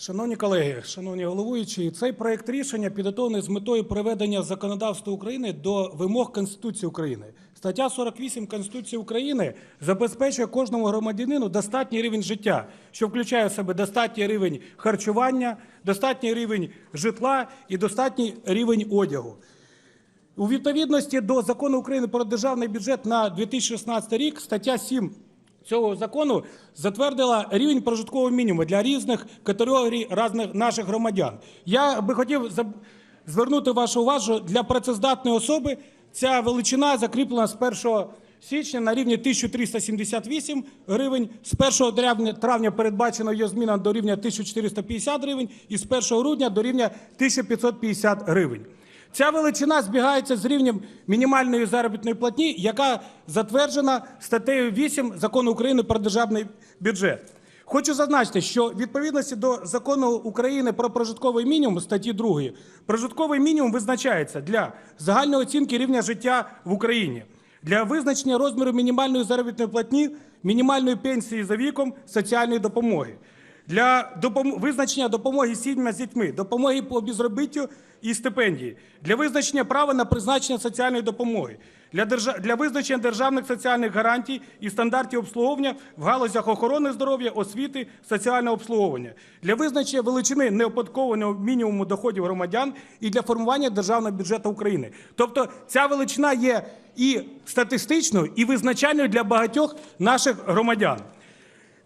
Шановні колеги, шановні головуючі, цей проект рішення підготовлений з метою приведення законодавства України до вимог Конституції України. Стаття 48 Конституції України забезпечує кожному громадянину достатній рівень життя, що включає в себе достатній рівень харчування, достатній рівень житла і достатній рівень одягу. У відповідності до закону України про державний бюджет на 2016 рік стаття 7 цього закону затвердила рівень прожиткового мінімуму для різних категорій наших громадян. Я би хотів звернути вашу увагу для працездатної особи. Ця величина закріплена з 1 січня на рівні 1378 гривень. З 1 травня, передбачена її зміна до рівня 1450 гривень і з 1 грудня до рівня 1550 гривень. Ця величина збігається з рівнем мінімальної заробітної платні, яка затверджена статтею 8 Закону України про державний бюджет. Хочу зазначити, що відповідності до закону України про прожитковий мінімум статті 2, прожитковий мінімум визначається для загальної оцінки рівня життя в Україні, для визначення розміру мінімальної заробітної платні, мінімальної пенсії за віком, соціальної допомоги для визначення допомоги сім'ям з дітьми, допомоги по безробіттю і стипендії, для визначення права на призначення соціальної допомоги, для, для визначення державних соціальних гарантій і стандартів обслуговування в галузях охорони здоров'я, освіти, соціального обслуговування, для визначення величини неоподаткованого мінімуму доходів громадян і для формування державного бюджету України. Тобто ця величина є і статистичною, і визначальною для багатьох наших громадян.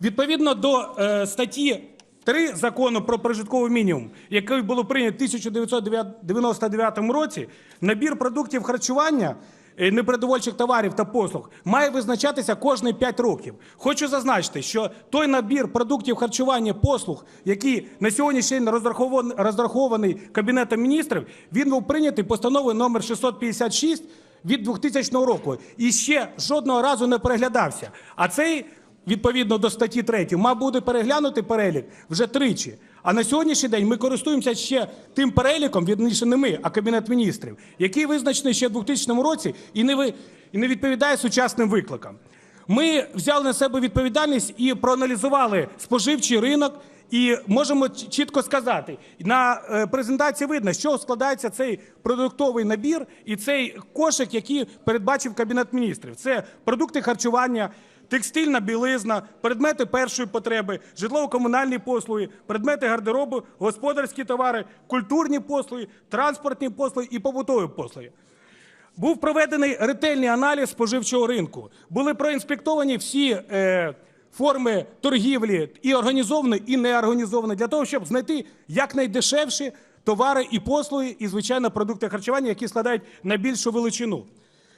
Відповідно до е, статті 3 закону про прожитковий мінімум, який було прийнято в 1999 році, набір продуктів харчування. е, Непродовольчих товарів та послуг має визначатися кожні 5 років. Хочу зазначити, що той набір продуктів харчування послуг, який на сьогоднішній день розрахований, розрахований Кабінетом міністрів, він був прийнятий постановою номер 656 від 2000 року і ще жодного разу не переглядався. А цей відповідно до статті 3, мав буде переглянути перелік вже тричі. А на сьогоднішній день ми користуємося ще тим переліком, вірніше не ми, а Кабінет міністрів, який визначений ще в 2000 році і не, ви, і не відповідає сучасним викликам. Ми взяли на себе відповідальність і проаналізували споживчий ринок. І можемо чітко сказати, на е, презентації видно, що складається цей продуктовий набір і цей кошик, який передбачив Кабінет міністрів. Це продукти харчування, текстильна білизна, предмети першої потреби, житлово-комунальні послуги, предмети гардеробу, господарські товари, культурні послуги, транспортні послуги і побутові послуги. Був проведений ретельний аналіз споживчого ринку. Були проінспектовані всі е, форми торгівлі і організовані, і неорганізовані, для того, щоб знайти якнайдешевші товари і послуги, і, звичайно, продукти харчування, які складають найбільшу величину.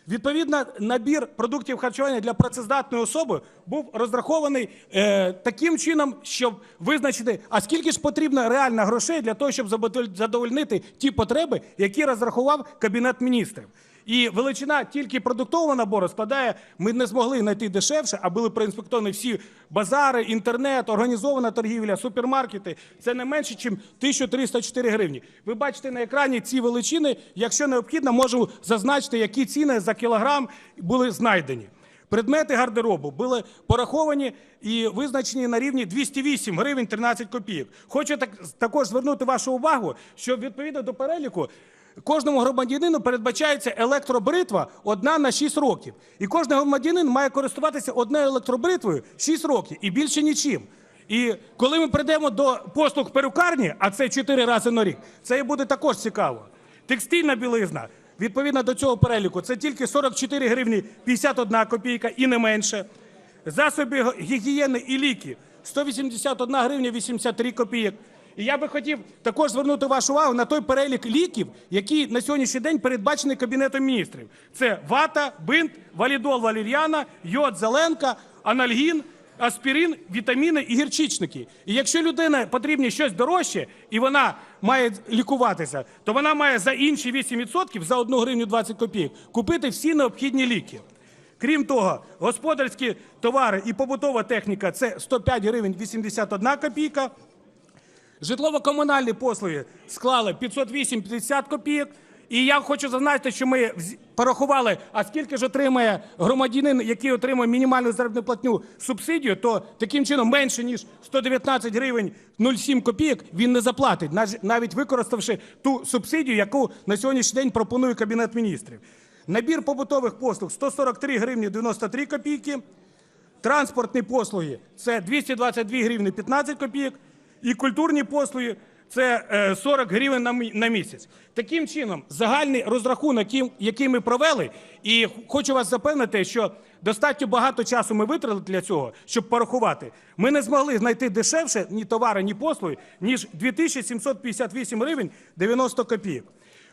Відповідно, набір продуктів харчування для працездатної особи був розрахований е, таким чином, щоб визначити, а скільки ж потрібно реально грошей для того, щоб задовольнити ті потреби, які розрахував Кабінет міністрів. І величина тільки продуктового набору складає, ми не змогли знайти дешевше, а були проінспектовані всі базари, інтернет, організована торгівля, супермаркети. Це не менше, ніж 1304 гривні. Ви бачите на екрані ці величини. Якщо необхідно, можу зазначити, які ціни за кілограм були знайдені. Предмети гардеробу були пораховані і визначені на рівні 208 гривень 13 копійок. Хочу так, також звернути вашу увагу, що відповідно до переліку кожному громадянину передбачається електробритва одна на 6 років. І кожен громадянин має користуватися одною електробритвою 6 років і більше нічим. І коли ми прийдемо до послуг перукарні, а це 4 рази на рік, це буде також цікаво. Текстильна білизна, відповідно до цього переліку, це тільки 44 гривні 51 копійка і не менше. Засоби гігієни і ліки 181 гривня 83 копійок. І я би хотів також звернути вашу увагу на той перелік ліків, який на сьогоднішній день передбачений Кабінетом міністрів. Це вата, бинт, валідол, валір'яна, йод, зеленка, анальгін, аспірин, вітаміни і гірчичники. І якщо людина потрібні щось дорожче, і вона має лікуватися, то вона має за інші 8%, за 1 гривню 20 копійок, купити всі необхідні ліки. Крім того, господарські товари і побутова техніка це 105 гривень 81 копійка. Житлово-комунальні послуги склали 508,50 копійок. І я хочу зазначити, що ми порахували, а скільки ж отримає громадянин, який отримує мінімальну заробітну платню субсидію, то таким чином менше ніж 119 гривень 0,7 копійок він не заплатить, навіть використавши ту субсидію, яку на сьогоднішній день пропонує Кабінет міністрів. Набір побутових послуг 143 гривні 93 копійки. Транспортні послуги це 222 гривні 15 копійок, і культурні послуги це е, 40 гривень на місяць. Таким чином, загальний розрахунок, який ми провели, і хочу вас запевнити, що достатньо багато часу ми витратили для цього, щоб порахувати. Ми не змогли знайти дешевше ні товари, ні послуги, ніж 2758 гривень 90 копійок.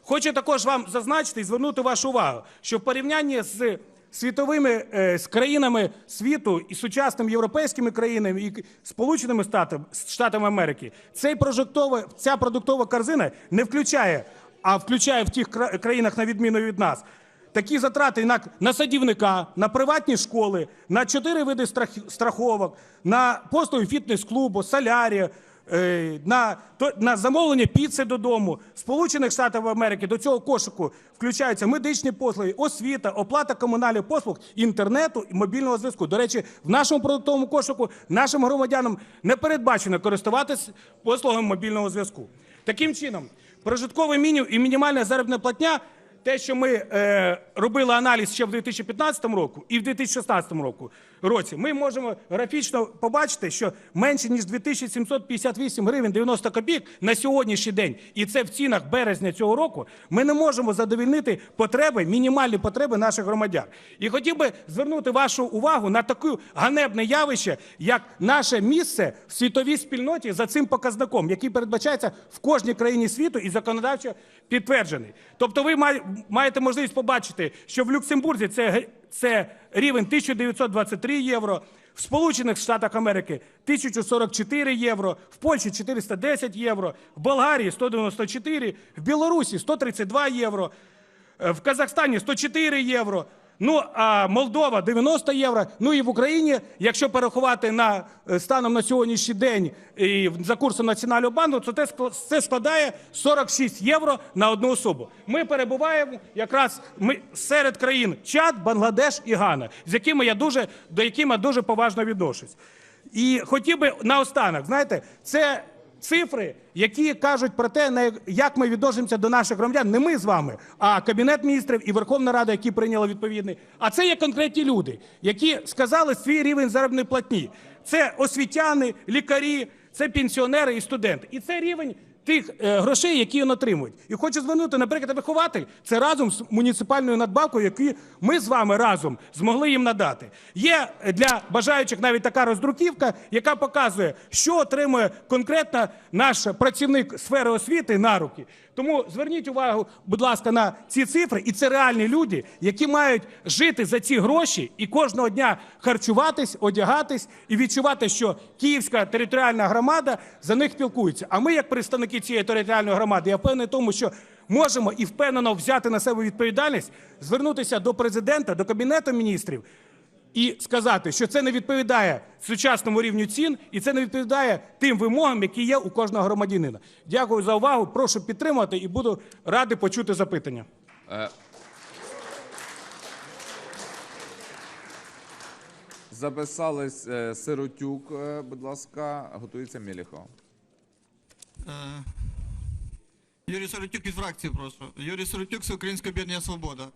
Хочу також вам зазначити і звернути вашу увагу, що в порівнянні з світовими е, з країнами світу і сучасними європейськими країнами і Сполученими Штатами, Штатами Америки, цей прожектова, ця продуктова корзина не включає, а включає в тих країнах, на відміну від нас, такі затрати на, на садівника, на приватні школи, на чотири види страх- страховок, на послуги фітнес-клубу, солярія, на, то- на замовлення піци додому. Сполучених Штатів Америки до цього кошику включаються медичні послуги, освіта, оплата комунальних послуг, інтернету і мобільного зв'язку. До речі, в нашому продуктовому кошику нашим громадянам не передбачено користуватися послугами мобільного зв'язку. Таким чином, прожитковий мінімум і мінімальна заробітна платня. Те, що ми е, робили аналіз ще в 2015 року і в 2016 року, році, ми можемо графічно побачити, що менше ніж 2758 гривень 90 копійок на сьогоднішній день, і це в цінах березня цього року, ми не можемо задовільнити потреби, мінімальні потреби наших громадян. І хотів би звернути вашу увагу на таке ганебне явище, як наше місце в світовій спільноті за цим показником, який передбачається в кожній країні світу і законодавчо підтверджений. Тобто, ви маєте можливість побачити, що в Люксембурзі це, це рівень 1923 євро. В Сполучених Штатах Америки 1044 євро, в Польщі 410 євро, в Болгарії 194, в Білорусі 132 євро, е, в Казахстані 104 євро. Ну а Молдова 90 євро. Ну і в Україні, якщо порахувати на е, станом на сьогоднішній день і за курсом Національного банку, то це ск- це складає 46 євро на одну особу. Ми перебуваємо якраз ми серед країн Чад, Бангладеш і Гана, з якими я дуже до якими я дуже поважно відношусь. І хотів би наостанок, знаєте, це цифри, які кажуть про те, як- ми відносимося до наших громадян, не ми з вами, а Кабінет міністрів і Верховна Рада, які прийняли відповідний. А це є конкретні люди, які сказали свій рівень заробітної платні. Це освітяни, лікарі, це пенсіонери і студенти. І це рівень тих е, грошей, які він отримують. І хочу звернути, наприклад, вихователь це разом з муніципальною надбавкою, яку ми з вами разом змогли їм надати. Є для бажаючих навіть така роздруківка, яка показує, що отримує конкретно наш працівник сфери освіти на руки. Тому зверніть увагу, будь ласка, на ці цифри, і це реальні люди, які мають жити за ці гроші і кожного дня харчуватись, одягатись і відчувати, що Київська територіальна громада за них пілкується. А ми, як представники цієї територіальної громади, я впевнений в тому, що можемо і впевнено взяти на себе відповідальність, звернутися до президента, до кабінету міністрів і сказати, що це не відповідає сучасному рівню цін, і це не відповідає тим вимогам, які є у кожного громадянина. Дякую за увагу. Прошу підтримати і буду радий почути запитання. Записались е, Сиротюк, е, будь ласка, готується Мєліхов. Е, Юрій Соротюк від фракції, прошу. Юрій Соротюк, Всеукраїнське об'єднання Свобода.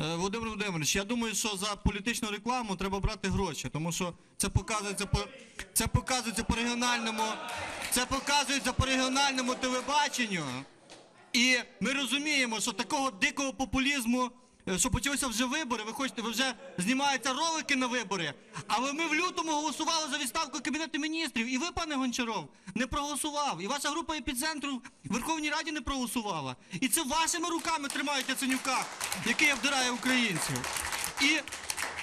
Е, Володимир Володимирович, я думаю, що за політичну рекламу треба брати гроші, тому що це показується по це показується по регіональному, це показується по регіональному телебаченню. І ми розуміємо, що такого дикого популізму, що почалися вже вибори, ви хочете, ви вже знімаються ролики на вибори. Але ми в лютому голосували за відставку Кабінету міністрів, і ви, пане Гончаров, не проголосував. І ваша група епіцентру в Верховній Раді не проголосувала. І це вашими руками тримають Яценюка, який обдирає українців. І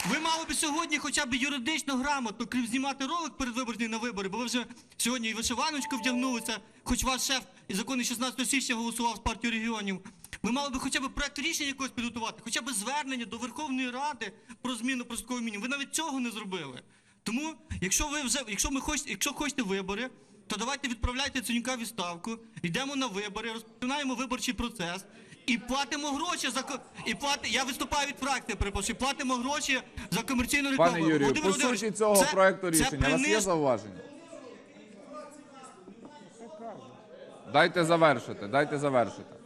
ви мали би сьогодні хоча б юридично грамотно, крім знімати ролик передвиборний на вибори, бо ви вже сьогодні і вишиваночку вдягнулися, хоч ваш шеф і законний 16 січня голосував з партії регіонів. Ви мали би хоча б проект рішення якогось підготувати, хоча б звернення до Верховної Ради про зміну прожиткового мінімуму. Ви навіть цього не зробили. Тому, якщо ви вже, якщо ми хочете, якщо хочете вибори, то давайте відправляйте Ценюка відставку, йдемо на вибори, розпочинаємо виборчий процес. і платимо гроші за і плати. Я виступаю від фракції, перепрошую. Платимо гроші за комерційну рекламу. Пане Юрію, Володимир по суті цього це- проекту це рішення у вас є зауваження? Дайте завершити, дайте завершити.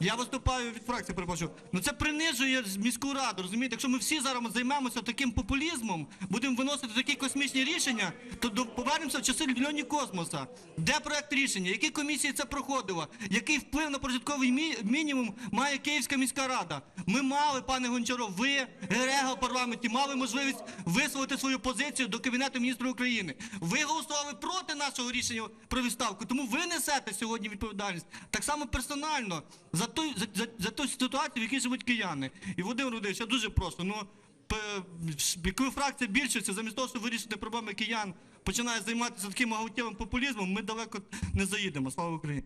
Я виступаю від фракції, перепрошую. Ну це принижує міську раду. Розумієте, якщо ми всі зараз займемося таким популізмом, будемо виносити такі космічні рішення, то повернемося в часи Льоні космоса. Де проект рішення? Які комісії це проходило? Який вплив на прожитковий мі- мінімум має Київська міська рада? Ми мали, пане Гончаров, ви, Герега в парламенті, мали можливість висловити свою позицію до Кабінету міністрів України. Ви голосували проти нашого рішення про відставку, тому ви несете сьогодні відповідальність так само персонально за той за, за, за ту ситуацію, в якій живуть кияни. І Володимир Володимирович, я дуже прошу. Ну коли фракція більшості, замість того, щоб вирішити проблеми киян, починає займатися таким агутєвим популізмом, ми далеко не заїдемо. Слава Україні!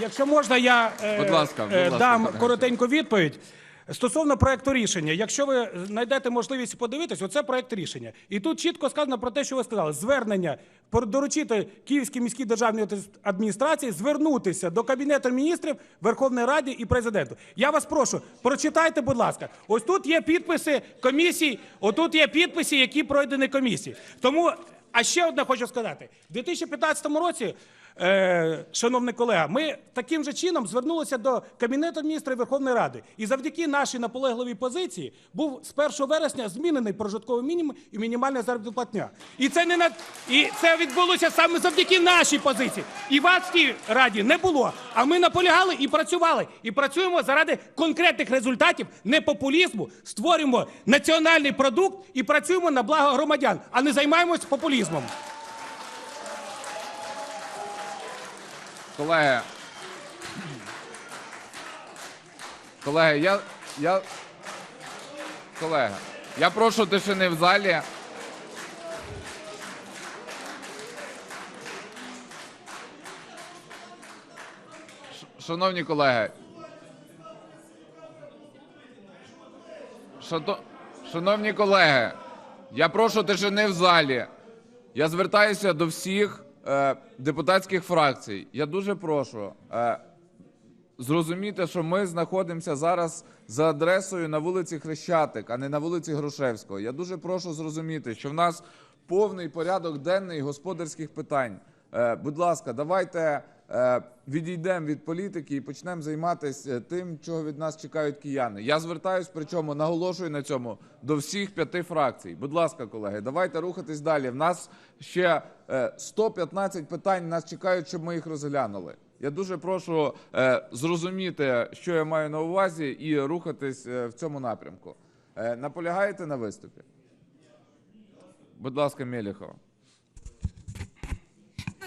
Якщо можна, я е, Будь ласка, будь е, ласка, дам коротеньку відповідь. Стосовно проекту рішення, якщо ви знайдете можливість подивитись, оце проект рішення. І тут чітко сказано про те, що ви сказали: звернення доручити Київській міській державній адміністрації звернутися до Кабінету міністрів, Верховної Ради і президенту. Я вас прошу, прочитайте, будь ласка. Ось тут є підписи комісій, отут є підписи, які пройдені комісії. Тому, а ще одне хочу сказати: в 2015 році. Е, шановний колега, ми таким же чином звернулися до Кабінету міністрів Верховної Ради. І завдяки нашій наполегливій позиції був з 1 вересня змінений прожитковий мінімум і мінімальна заробітна платня. І це не на і це відбулося саме завдяки нашій позиції. І в Адській раді не було. А ми наполягали і працювали. І працюємо заради конкретних результатів, не популізму. Створюємо національний продукт і працюємо на благо громадян, а не займаємось популізмом. Колеги. Колеги, я. я... Колеги, я прошу тишини в залі. Шановні колеги. Шато- Шановні колеги, я прошу тишини в залі. Я звертаюся до всіх депутатських фракцій. Я дуже прошу е, зрозуміти, що ми знаходимося зараз за адресою на вулиці Хрещатик, а не на вулиці Грушевського. Я дуже прошу зрозуміти, що в нас повний порядок денний господарських питань. Е, будь ласка, давайте е, відійдемо від політики і почнемо займатися тим, чого від нас чекають кияни. Я звертаюсь, причому наголошую на цьому до всіх п'яти фракцій. Будь ласка, колеги, давайте рухатись далі. В нас ще е, 115 питань нас чекають, щоб ми їх розглянули. Я дуже прошу е, зрозуміти, що я маю на увазі, і рухатись е, в цьому напрямку. Е, наполягаєте на виступі? Будь ласка, Мєліхова.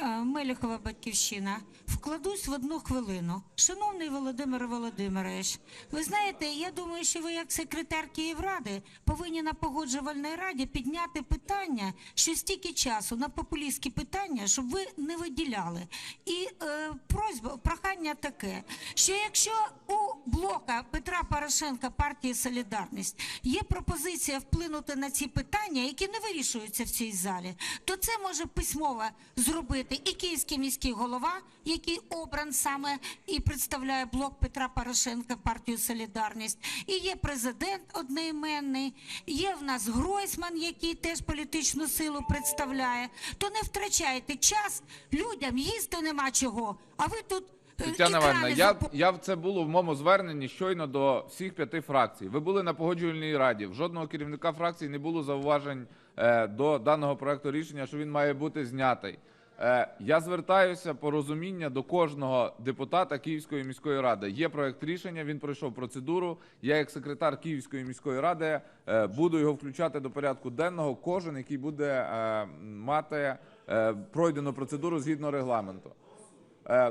Е, Меліхова батьківщина. Вкладусь в одну хвилину. Шановний Володимир Володимирович, ви знаєте, я думаю, що ви, як секретар Київради, повинні на погоджувальній раді підняти питання, що стільки часу на популістські питання, щоб ви не виділяли. І е, просьба, прохання таке, що якщо у блока Петра Порошенка партії Солідарність є пропозиція вплинути на ці питання, які не вирішуються в цій залі, то це може письмово зробити і київський міський голова, який обран саме і представляє блок Петра Порошенка, партію Солідарність, і є президент одноіменний, є в нас Гройсман, який теж політичну силу представляє. То не втрачайте час, людям їсти нема чого. А ви тут е, Тетяна Івановна, я, я це було в моєму зверненні щойно до всіх п'яти фракцій. Ви були на погоджувальній раді. В жодного керівника фракції не було зауважень е, до даного проекту рішення, що він має бути знятий. Е, я звертаюся по розуміння до кожного депутата Київської міської ради. Є проект рішення, він пройшов процедуру. Я, як секретар Київської міської ради, е, буду його включати до порядку денного. Кожен, який буде е, мати пройдену процедуру згідно регламенту.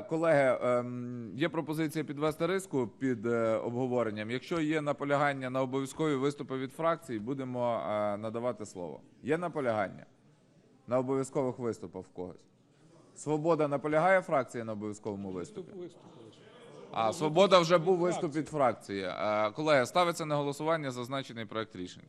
Колеги, ем, є пропозиція підвести риску під обговоренням. Якщо є наполягання на обов'язкові виступи від фракцій, будемо надавати слово. Є наполягання на обов'язкових виступах в когось? Свобода наполягає фракція на обов'язковому виступі? А, Свобода вже був виступ від фракції. Е, Колеги, ставиться на голосування зазначений проект рішення.